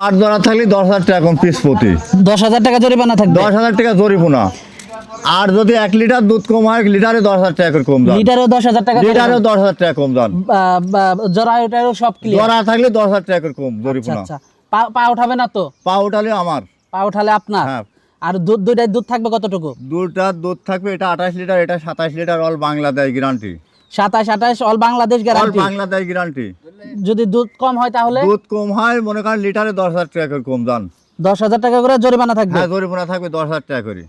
আট জোড়া থাকলে দশ হাজার টাকা কম পিস প্রতি। দশ হাজার টাকা জরিমানা থাকবে? দশ হাজার টাকা জরিমানা। আর যদি এক লিটার দুধ কম হয় লিটারে দশ হাজার টাকা কম দাম। লিটারেও দশ হাজার টাকা লিটারেও দশ হাজার টাকা কম দাম। জরা ওটারও সব ক্লিয়ার জোড়া থাকলে দশ হাজার টাকা কম আচ্ছা জরিমানা। আচ্ছা। পা পা উঠাবে না তো? পা উঠালে আমার। পা উঠালে আপনার? হ্যাঁ। আর দুধ দুইটাই দুধ থাকবে কতটুকু? দুধটা দুধ থাকবে এটা আঠাশ লিটার এটা সাতাশ লিটার অল বাংলাদেশ গ্যারান্টি সাতাশ আঠাশ all Bangladesh guarantee Bangladesh guarantee যদি দুধ কম হয় তাহলে? দুধ কম হয় মনে করেন লিটারে দশ হাজার টাকা করে কম দান। দশ হাজার টাকা করে জরিমানা থাকবে। হ্যাঁ জরিমানা থাকবে দশ হাজার টাকা করে।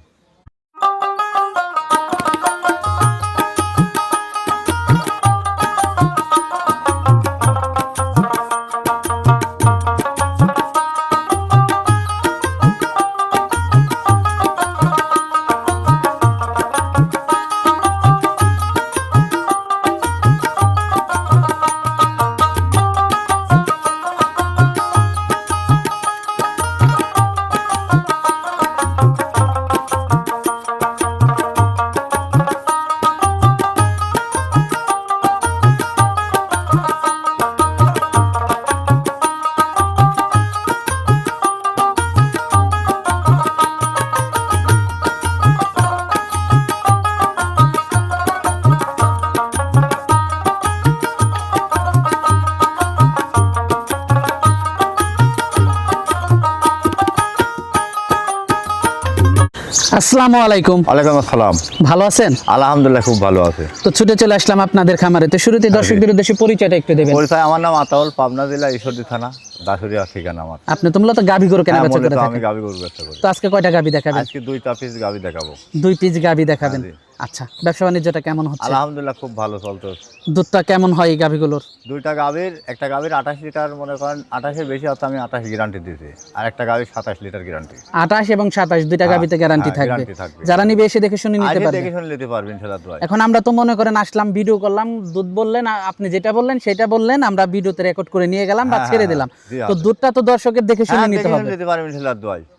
আসসালামু আলাইকুম। ওয়ালাইকুম আসসালাম। ভালো আছেন? আলহামদুলিল্লাহ খুব ভালো আছে। তো ছুটে চলে আসলাম আপনাদের খামারে তো শুরুতে দর্শকদের উদ্দেশ্যে পরিচয়টা একটু দেবেন। পরিচয় আমার নাম আতাউল পাবনা জেলা ঈশ্বরদী থানা দাসুরিয়া ঠিকানা আমার। আপনি তো মূলত গাবি গরু কেনা হ্যাঁ, বেচা মূলত করে আমি গাবি গরু বেচা করি। তো আজকে কয়টা গাবি দেখাবেন? আজকে দুইটা পিস গাবি দেখাবো। দুই পিস গাবি দেখাবেন। হ্যাঁ, আচ্ছা ব্যবসা বাণিজ্যটা কেমন হচ্ছে? আলহামদুলিল্লাহ খুব ভালো চলতো দুধটা কেমন হয় এই গাভিগুলোর? দুইটা একটা আঠাশ লিটার মনে করেন আঠাশের বেশি হতো আমি আঠাশ গ্যারান্টি দিয়েছি। আর একটা সাতাশ লিটার গ্যারান্টি আটাশ এবং সাতাশ দুইটা গাভিতে গ্যারান্টি হ্যাঁ, থাকবে। যারা নিবে এসে দেখে শুনে নিতে পারবে। দেখে শুনে নিতে পারবেন এখন আমরা তো মনে করেন আসলাম ভিডিও করলাম দুধ বললেন আপনি যেটা বললেন সেটা বললেন আমরা ভিডিওতে রেকর্ড করে নিয়ে গেলাম বা হ্যাঁ, ছেড়ে হ্যাঁ, দিলাম। তো দুধটা তো দর্শকের দেখে শুনে নিতে হবে। নিতে পারবেন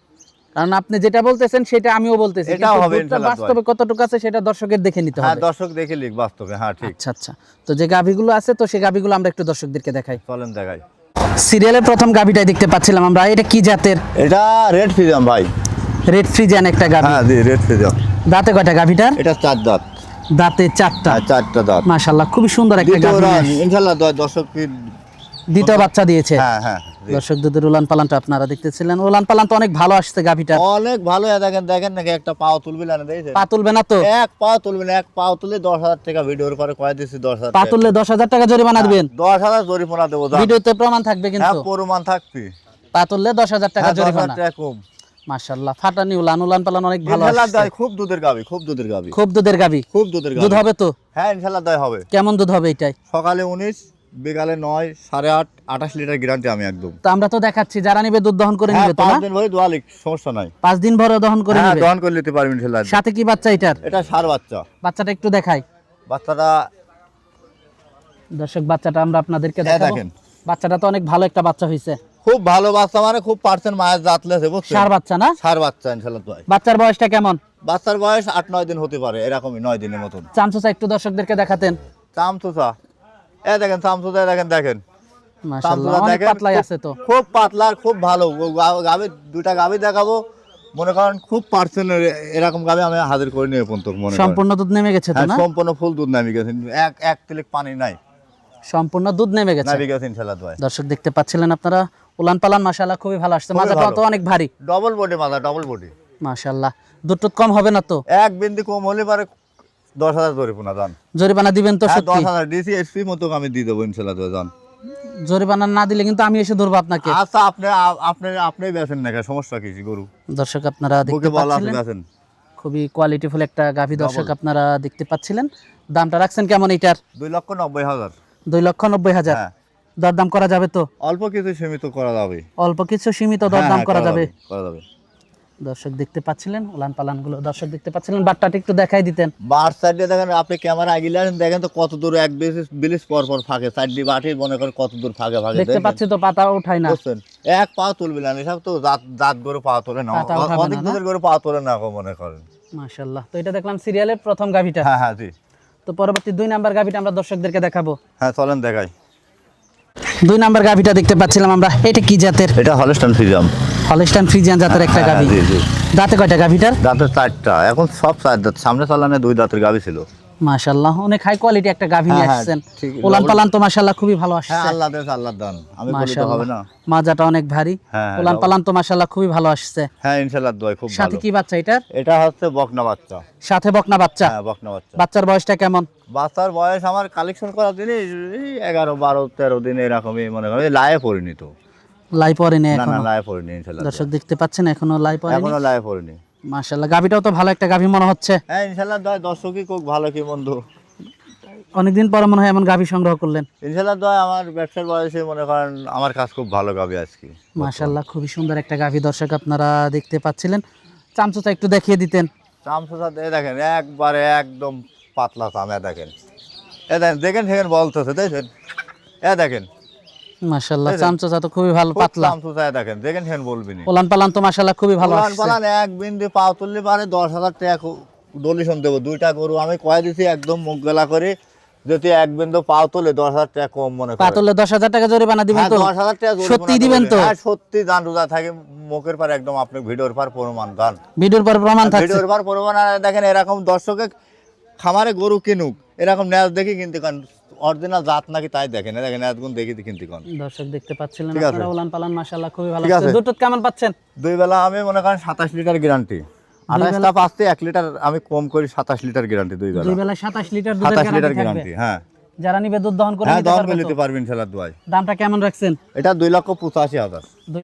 কারণ আপনি যেটা বলতেছেন সেটা আমিও বলতেছি। এটাও হবে বাস্তবে কতটুকু আছে সেটা দর্শকের দেখে নিতে হ্যাঁ হবে। দর্শক দেখে লিখ বাস্তবে হ্যাঁ ঠিক। আচ্ছা আচ্ছা। তো যে গাভিগুলো আছে তো সেই গাভিগুলো আমরা একটু দর্শকদেরকে দেখাই। চলেন দেখাই। সিরিয়ালের প্রথম গাভিটাই দেখতে পাচ্ছিলাম আমরা। এটা কি জাতের? এটা রেড ফিজাম ভাই। রেড ফ্রিজিয়ান একটা গাভি। হ্যাঁ জি রেড ফিজাম দাঁতে কয়টা গাভিটার? এটা চার দাঁত। দাঁতে চারটা। হ্যাঁ চারটা দাঁত। মাশাল্লাহ খুবই সুন্দর একটা গাভি। রান ইনশাল্লাহ দর্শক দ্বিতীয় বাচ্চা দিয়েছে। হ্যাঁ হ্যাঁ। দর্শক দুধের উলান পালানটা আপনারা দেখতেছিলেন। উলান পালান তো অনেক ভালো আসছে গাভিটা। অনেক ভালো দেখেন দেখেন নাকি একটা পাও তুলবি না দিয়েছে পা তুলবে না তো? এক পাও তুলবি না এক পাও তুলে দশ হাজার টাকা ভিডিওর পরে কয়ে দিচ্ছি দশ হাজার পা তুললে দশ হাজার টাকা জরিমানা দিবেন? দশ হাজার জরিমানা দেবো ভিডিওতে প্রমাণ থাকবে হ্যাঁ কিন্তু পরিমাণ থাকবি। পা তুললে দশ হাজার টাকা হ্যাঁ জরিমানা। কম। মাশাল্লাহ ফাটানি উলান উলান পালান অনেক ভালো আসছে। খুব দুধের গাবি খুব দুধের গাবি খুব দুধের গাভি। খুব দুধের গাবি দুধ হবে তো? হ্যাঁ ইনশাল্লাহ দয় হবে। কেমন দুধ হবে এটাই? সকালে উনিশ বিকালে নয় সাড়ে আট আঠাশ লিটার গ্যারান্টি আমি একদম। তো আমরা তো দেখাচ্ছি যারা নিবে দুধ দহন করে হ্যাঁ নিবে পাঁচ দিন ভরে দোয়ালিক সমস্যা নাই। পাঁচ দিন ভরে দহন করে হ্যাঁ নিবে? দহন করে নিতে পারবেন সাথে কি বাচ্চা এটার? এটা সার বাচ্চা। বাচ্চাটা একটু দেখাই। বাচ্চাটা দর্শক বাচ্চাটা আমরা আপনাদেরকে দেখাবো। বাচ্চাটা তো অনেক ভালো একটা বাচ্চা হয়েছে খুব ভালো বাচ্চা মানে খুব পার্সেন্ট মায়ের জাত লেছে সার বাচ্চা না? সার বাচ্চা ইনশাল্লাহ দয় বাচ্চার বয়সটা কেমন? বাচ্চার বয়স আট নয় দিন হতে পারে এরকমই নয় দিনের মতন। চামচুচা একটু দর্শকদেরকে দেখাতেন। চামচুচা এ দেখেন চামচুচা দেখেন দেখেন। পাতলাই খুব- আছে তো। খুব পাতলা খুব ভালো। গাবি দুটা গাবি দেখাবো। মনে করেন খুব পার্সেন্ট এরকম গাবি আমি হাজির করে নিয়ে পর্যন্ত মনে সম্পূর্ণ দুধ নেমে গেছে তো হ্যাঁ না? সম্পূর্ণ ফুল দুধ নামি গেছে। এক এক তিলিক পানি নাই। সম্পূর্ণ দুধ নেমে গেছে? নামি গেছে ইনশাল্লাহ দয়। দর্শক দেখতে পাচ্ছিলেন আপনারা উলান পালান মাশাআল্লাহ খুবই ভালো আসছে। মাজাটা তো অনেক ভারী। ডবল বডি মাথা ডবল বডি মাশাআল্লাহ। দুধ কম হবে না তো? এক বিন্দু কম হলে পারে দশ হাজার ধরে পোনা দান দিবেন তো হ্যাঁ দশ হাজার ডিসি এসপি মতো আমি দিয়ে দেবো ইনশাল্লাহ দয় জরিমানা না দিলে কিন্তু আমি এসে ধরবো আপনাকে। আচ্ছা আপনি আপনি আপনি বেছেন না সমস্যা কি গরু? দর্শক আপনারা দেখতে বুকে বলা আছে পাচ্ছিলেন? বেছেন। খুবই কোয়ালিটিফুল একটা গাভী দর্শক আপনারা দেখতে পাচ্ছিলেন। দামটা রাখছেন কেমন এটার দুই লক্ষ নব্বই হাজার। দুই লক্ষ নব্বই হাজার। হ্যাঁ। দরদাম করা যাবে তো? অল্প কিছু সীমিত করা যাবে। অল্প কিছু সীমিত হ্যাঁ, দরদাম হ্যাঁ, করা যাবে করা যাবে। দর্শক দেখতে পাচ্ছিলেন উলান পালানগুলো দর্শক দেখতে পাচ্ছিলেন বাট্টাটা একটু দেখাই দিতেন। বার সাইড দেখেন আপনি ক্যামেরা আগিলে আসেন দেখেন তো কত দূর এক বিলিস বিলিস পর পর ফাঁকে। সাইড দিয়ে বাটি মনে করেন কত দূর ফাঁকে ফাঁকে দেখতে পাচ্ছি তো পাতা উঠাই না। বুঝছেন? এক পা তুলবি না এসব তো দাঁত দাঁত করে পা তোলে না। অনেক দূরের করে পা তোলে না গো মনে করেন। মাশাল্লাহ তো এটা দেখলাম সিরিয়ালের প্রথম গাভীটা। হ্যাঁ হ্যাঁ জি। তো পরবর্তী দুই নাম্বার গাভীটা আমরা দর্শকদেরকে দেখাবো। হ্যাঁ চলেন দেখাই। দুই নাম্বার গাভিটা দেখতে পাচ্ছিলাম আমরা। এটা কি জাতের? এটা হলস্টান ফ্রিজাম হলস্টাইন ফ্রিজিয়ান জাতের একটা হ্যাঁ, গাভি। দাঁতে কয়টা গাভিটার? দাঁতের চারটা। এখন সব চার দাঁত সামনে চালানে দুই দাঁতের গাবি ছিল। মাশাআল্লাহ অনেক হাই কোয়ালিটি একটা গাভি নিয়ে হ্যাঁ, হ্যাঁ, আসছেন। ওলান পালান তো মাশাআল্লাহ খুবই ভালো হ্যাঁ আল্লাহ দেশ আল্লাহ দান। আমি বলি তো হবে না। মাজাটা অনেক ভারী। হ্যাঁ, হ্যাঁ, ওলান পালান তো মাশাআল্লাহ খুবই ভালো আসছে। হ্যাঁ ইনশাল্লাহ দোয়াই খুব সাথে কি বাচ্চা এটার? এটা হচ্ছে বকনা বাচ্চা। সাথে বকনা বাচ্চা? হ্যাঁ বকনা বাচ্চা। বাচ্চার বয়সটা কেমন? বাচ্চার বয়স আমার কালেকশন করার দিনে এই এগারো বারো তেরো দিন এরকমই মনে করেন। লায়ে পড়িনি তো লাই এখনও। না পড়িনি দর্শক দেখতে পাচ্ছেন এখনও লাই এখনও পড়িনি। মাশাআল্লাহ তো ভালো একটা মনে হচ্ছে। হ্যাঁ দয় দর্শকই খুব ভালো কি বন্ধু। অনেকদিন পরে মনে হয় এমন গাভি সংগ্রহ করলেন। দয় আমার ব্যবসার বয়সে মনে করেন আমার কাজ খুব ভালো গাবি আজকে। মাশাআল্লাহ খুবই সুন্দর একটা গাভি দর্শক আপনারা দেখতে পাচ্ছিলেন। চামচুটা একটু দেখিয়ে দিতেন। চামচা এ দেখেন একবারে একদম পাতলা চাম দেখেন। এ দেখেন দেখেন সেখানে বলতেছে দেখেন। এ দেখেন মাশাআল্লাহ চামচুটা তো খুবই ভালো পাতলা। চামচা দেখেন দেখেন সেখানে বলবিনি। ওলান পালান তো মাশাআল্লাহ খুবই ভালো পালান পালান এক বিন্দু পাও তুললে পারে দশ হাজার টাকা ডলিশন দেবো। দুইটা গরু আমি কয়ে দিছি একদম মুখ গেলা করে যদি এক বিন্দু পাও তুলে দশ হাজার টাকা কম মনে করে। পাতলে দশ হাজার টাকা জরিমানা দিবেন হ্যাঁ, তো? দশ হাজার টাকা সত্যি দিবেন। তো? হ্যাঁ সত্যি দান রোজা থাকে মুখের পর একদম আপনি ভিডিওর পর প্রমাণ দান। ভিডিওর পর প্রমাণ থাকছে। ভিডিওর পর প্রমাণ আর দেখেন এরকম দর্শকে খামারে গরু কিনুক এরকম ন্যাজ দেখি কিনতে কান অরিজিনাল জাত নাকি তাই দেখেন। এ দেখেন ন্যাজ গুণ দেখি কিনতে কান দর্শক দেখতে পাচ্ছিলেন আপনারা ওলান পালান মাশাআল্লাহ খুবই ভালো আছে। দুটো কেমন পাচ্ছেন? দুই বেলা আমি মনে করেন সাতাশ লিটার গ্যারান্টি। আঠাশটা পাঁচতে এক লিটার আমি কম করি সাতাশ লিটার গ্যারান্টি দুই বেলা। দুই বেলায় সাতাশ লিটার দুধের সাতাশ লিটার গ্যারান্টি গ্যারান্টি হ্যাঁ। যারা নিবে দুধ দহন করে হ্যাঁ নিতে দম নিতে পারবেন খেলার দোয়াই দামটা কেমন রাখছেন? এটা দুই লক্ষ পঁচাশি হাজার। দুই